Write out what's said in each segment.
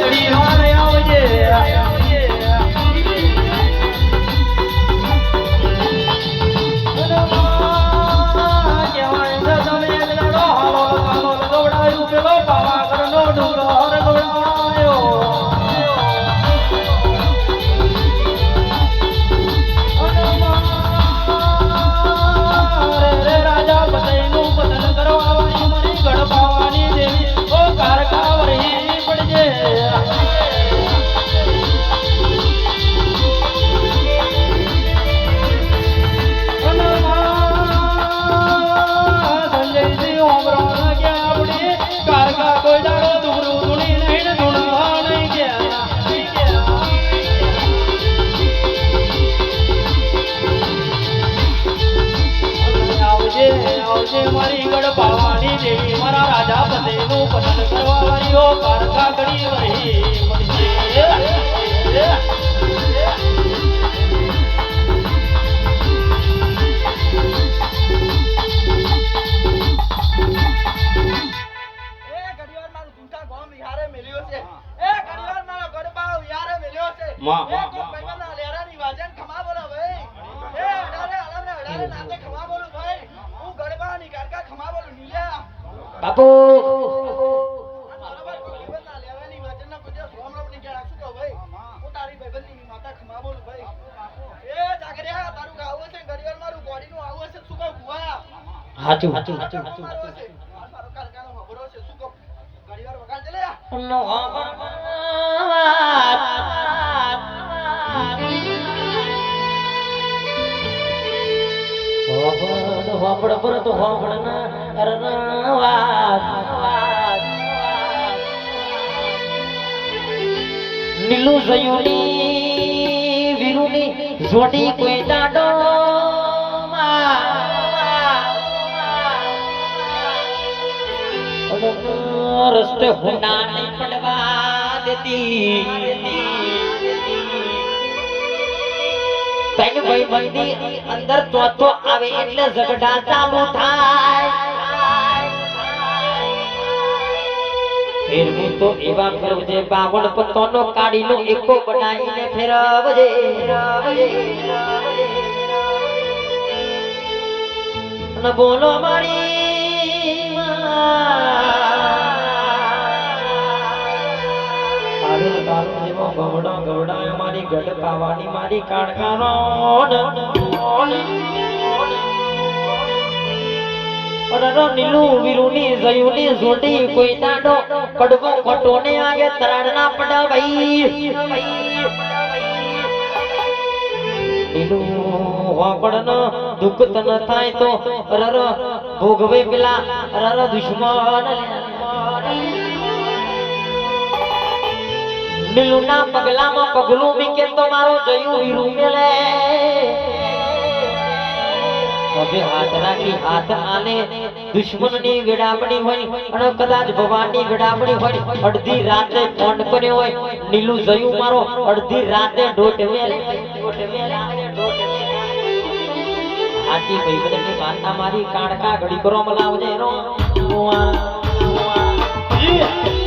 ઘડી વાર એ ઘડીવાર મારો ગડબાળો યારે મેલ્યો છે. માં, માં, માં, ભાઈબંધના લેરાની વાજન ખમા બોલો ભાઈ. એ અડારે અલમને અડારે નાતે ખમા બોલું ભાઈ હું ગડબાળાની કારકા ખમા બોલું નીલ્યા બાપુ! હાચું હાચું હાચું હાચું હાચું. લે હોપડ પર તો હોપડ ના કોઈ દાડો રસ્તે હુંડા નહીં પડવા દેતી. તૈન ભાઈ મંદી અંદર ચોથો આવે એટલે ઝઘડા ચાલુ થાય. ફેરવું તો એવા ફેરવજે બાવળ પત્તોનો કાઢીનો એકો બનાવીને ફેરવજે. અને બોલો મારી ગવડો ગવડાય મારી ગઢ મારી કાણકાનો અરર નીલું, વીરુની થાય તો અરર ભોગવે પેલા અરર દુશ્મન નીલુના પગલામાં પગલું મીકે તો મારો જયું વીરું મેલે હવે હાથ રાખી હાથ આને દુશ્મનની વિડામણી હોય અને કદાચ ભગવાનની વિડામણી હોય, અડધી રાતે ફોન કર્યો હોય, નીલું જયું મારો, અડધી રાતે ઢોટ મેલે. આજી ભાઈ બધાની માતા મારી કાણકા ઘડી કરો મલાવજે રો જય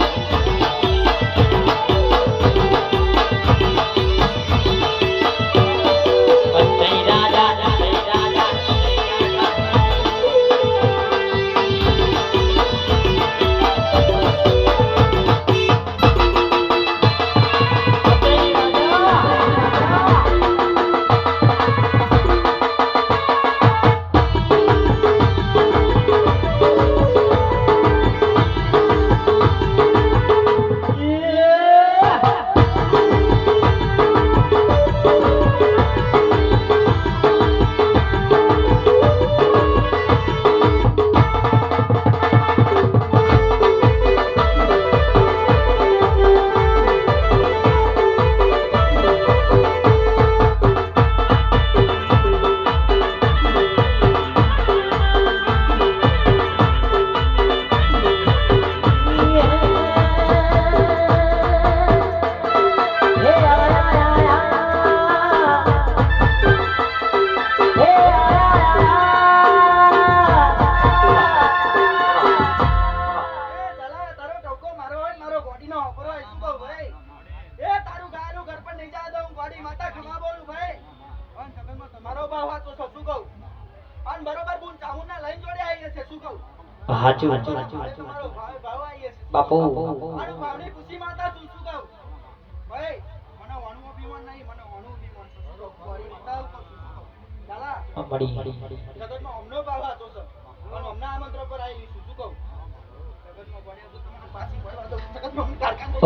કારખાનું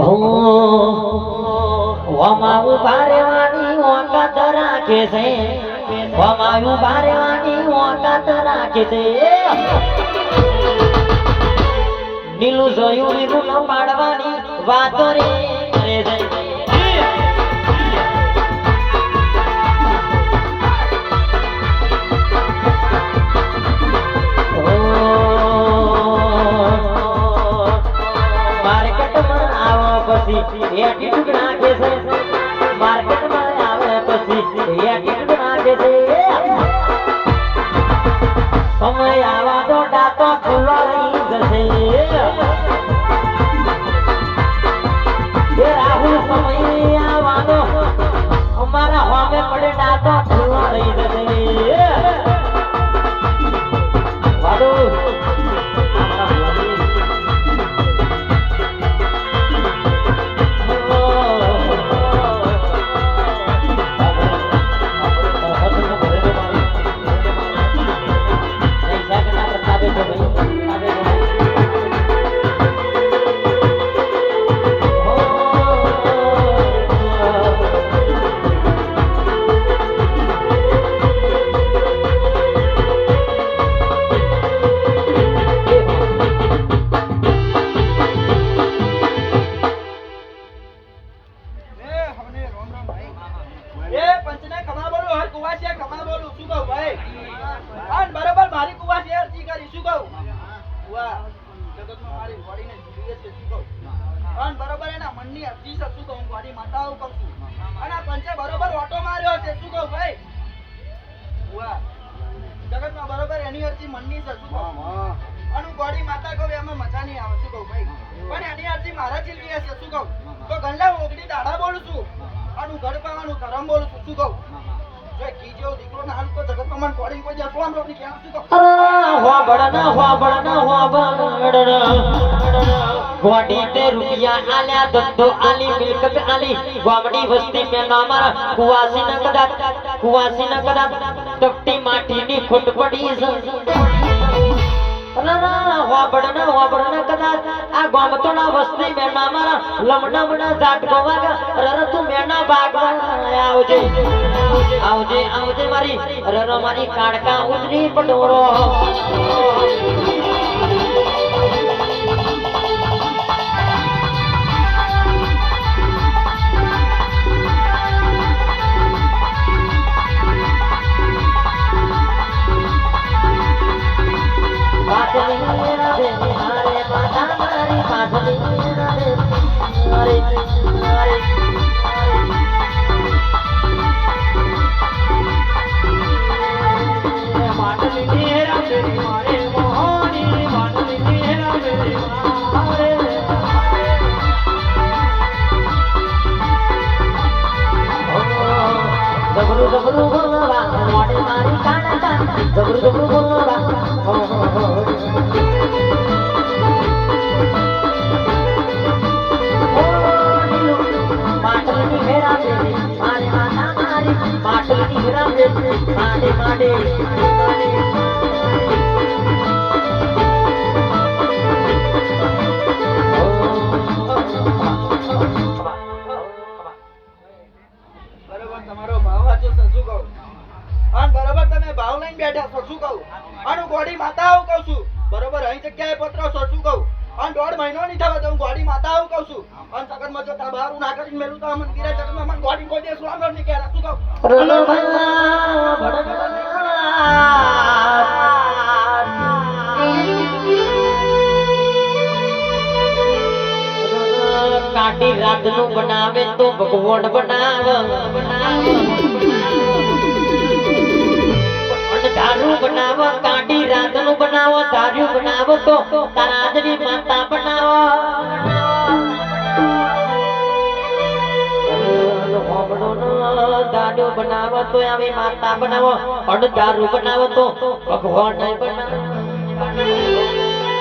ઓમાં ઊભા રહેવાની ઓકાત રાખે છે. ઓમાં ભારે રહેવાની ઓકાત રાખે છે. નીલું જોયું ન પાડવાની વાતો રે મનની છે. અને ગોડી માતા કહું એમાં મજા નહીં આવે. શું કહું ભાઈ? પણ એની અરજી મારા ચીલવી હશે. શું કહું? તો ગલ્લા ઓગળી દાડા બોલું છું અને હું ઘર પાવાનું ધરમ બોલું છું શું કહું જો ઘી જેવો દીકરો ના હાલ તો જગતમાં મને કોડી કોઈ જાય સોમ રોટલી ક્યાં શું કહું ગોડી તે રૂપિયા આલ્યા ધંધો આલી મિલકત આલી ગામડી વસ્તી મે નામાર કુવાસી ન કદાચ કુવાસી ન કદાચ તપટી માટીની ખોટ પડી કદાચ. આ ગામતોના વસ્તી મે નામાર લમણમણ જાટ ગવાગા રર તું મેના ભાગવા આવજે. આવજે આવજે મારી મારી કાડકા ઉજરી પટોરો জবর জবর বললাম જગતમાં જો તાર બહાર ના કરીને મેલું તો અમને ગીરા જગતમાં મને ગોડી કોઈ દિવસ રામ રામ નહીં શું કહું? કાટી રાતનું બનાવે તો ભગવાન બનાવ. અને દારૂ બનાવ કાટી રાતનું બનાવો દારૂ બનાવો તો તારા બનાવો તો આવી માતા બનાવો અને દારૂ બનાવો તો ભગવાન બનાવો.